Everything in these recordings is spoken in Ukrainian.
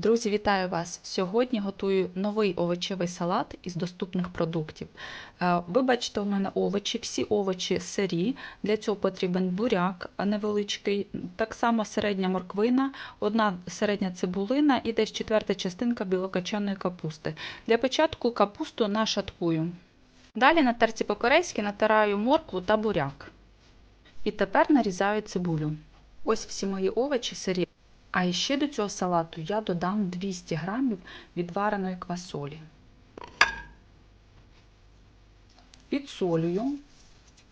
Друзі, вітаю вас! Сьогодні готую новий овочевий салат із доступних продуктів. Е, Ви бачите, у мене овочі, всі овочі сирі. Для цього потрібен буряк невеличкий, так само середня морквина, одна середня цибулина і десь четверта частинка білокачаної капусти. Для початку капусту нашаткую. Далі на терці по-корейськи натираю моркву та буряк. І тепер нарізаю цибулю. Ось всі мої овочі сирі. А ще до цього салату я додам 200 грамів відвареної квасолі. Підсолюю,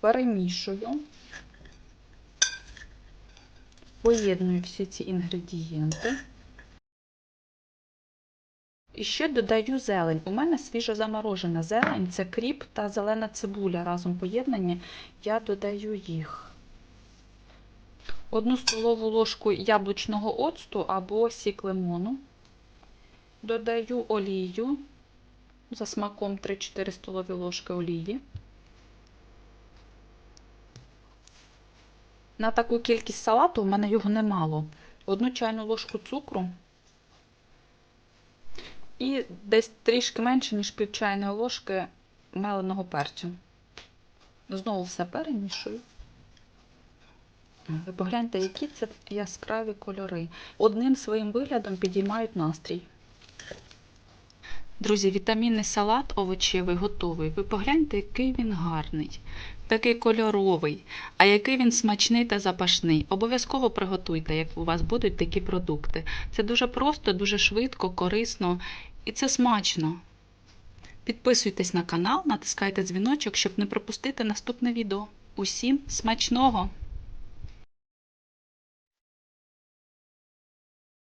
перемішую, поєдную всі ці інгредієнти. І ще додаю зелень. У мене свіжо заморожена зелень, це кріп та зелена цибуля разом поєднані. Я додаю їх. Одну столову ложку яблучного оцту або сік лимону. Додаю олію за смаком 3-4 столові ложки олії. На таку кількість салату у мене його немало. Одну чайну ложку цукру і десь трішки менше, ніж пів чайної ложки меленого перцю. Знову все перемішую. Ви погляньте, які це яскраві кольори. Одним своїм виглядом підіймають настрій. Друзі, вітамінний салат овочевий готовий. Ви погляньте, який він гарний, такий кольоровий, а який він смачний та запашний. Обов'язково приготуйте, як у вас будуть такі продукти. Це дуже просто, дуже швидко, корисно і це смачно. Підписуйтесь на канал, натискайте дзвіночок, щоб не пропустити наступне відео. Усім смачного!